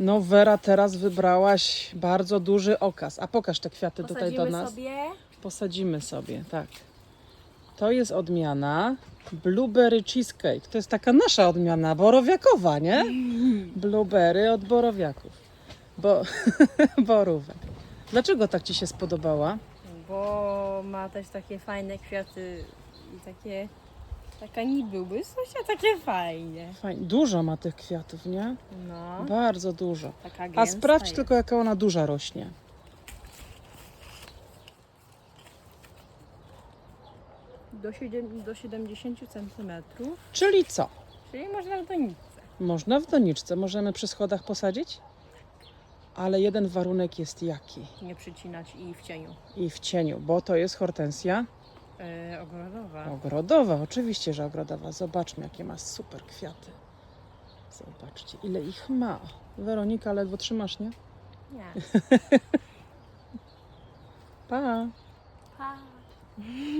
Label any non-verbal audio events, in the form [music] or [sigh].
No Wera, teraz wybrałaś bardzo duży okaz. A pokaż te kwiaty tutaj do Posadzimy nas. sobie. Posadzimy sobie, tak. To jest odmiana Blueberry Cheesecake. To jest taka nasza odmiana, borowiakowa, nie? Blueberry od borowiaków. Bo, [laughs] borówek. Dlaczego tak Ci się spodobała? Bo ma też takie fajne kwiaty i takie... Taka niby łysłość, a takie fajnie. Fajnie. Dużo ma tych kwiatów, nie? No, Bardzo dużo. taka A gęsta sprawdź jest. tylko, jaka ona duża rośnie. Do, siedem, do 70 cm, Czyli co? czyli można w donicy. Można w doniczce, możemy przy schodach posadzić? Ale jeden warunek jest jaki? Nie przycinać i w cieniu. I w cieniu, bo to jest hortensja E, ogrodowa. ogrodowa. Oczywiście, że ogrodowa. Zobaczmy, jakie ma super kwiaty. Zobaczcie, ile ich ma. Weronika, ledwo trzymasz, nie? Nie. [laughs] Pa! Pa.